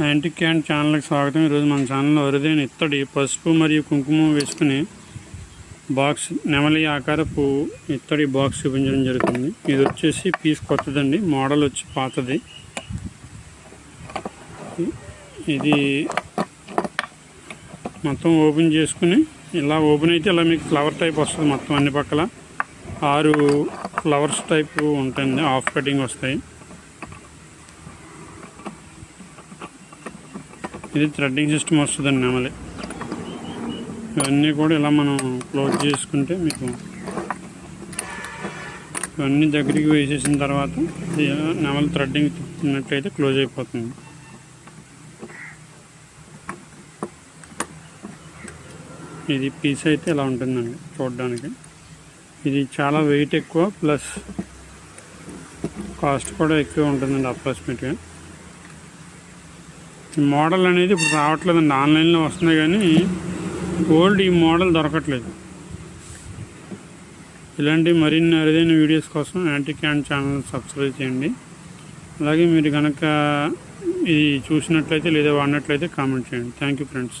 Anti క్యాండ్ ఛానల్కి స్వాగతం. ఈరోజు మన ఛానల్లో అరుదైన ఇత్తడి పసుపు మరియు కుంకుమ వేసుకుని బాక్స్ నెమలి ఆకారపు ఇత్తడి బాక్స్ చూపించడం జరుగుతుంది. ఇది వచ్చేసి పీస్ కొత్తదండి. మోడల్ వచ్చి పాతది. ఇది మొత్తం ఓపెన్ చేసుకుని ఇలా ఓపెన్ అయితే ఇలా మీకు ఫ్లవర్ టైప్ వస్తుంది మొత్తం అన్ని పక్కల. ఆరు ఫ్లవర్స్ టైప్ ఉంటుంది హాఫ్ కటింగ్ వస్తాయి. ఇది థ్రెడ్డింగ్ సిస్టమ్ వస్తుందండి నెమలి. ఇవన్నీ కూడా ఇలా మనం క్లోజ్ చేసుకుంటే మీకు ఇవన్నీ దగ్గరికి వేసేసిన తర్వాత ఇది నెమలి థ్రెడ్డింగ్ తిప్పినట్లయితే క్లోజ్ అయిపోతుంది. ఇది పీస్ అయితే ఇలా ఉంటుందండి చూడడానికి. ఇది చాలా వెయిట్ ఎక్కువ ప్లస్ కాస్ట్ కూడా ఎక్కువ ఉంటుందండి అప్రాక్సిమేట్గా. మోడల్ అనేది ఇప్పుడు రావట్లేదండి. ఆన్లైన్లో వస్తున్నాయి కానీ ఓల్డ్ ఈ మోడల్ దొరకట్లేదు. ఇలాంటి మరిన్ని అరుదైన వీడియోస్ కోసం యాంటీ క్యాన్ ఛానల్ సబ్స్క్రైబ్ చేయండి. అలాగే మీరు కనుక ఇది చూసినట్లయితే లేదా వాడినట్లయితే కామెంట్ చేయండి. Thank you friends.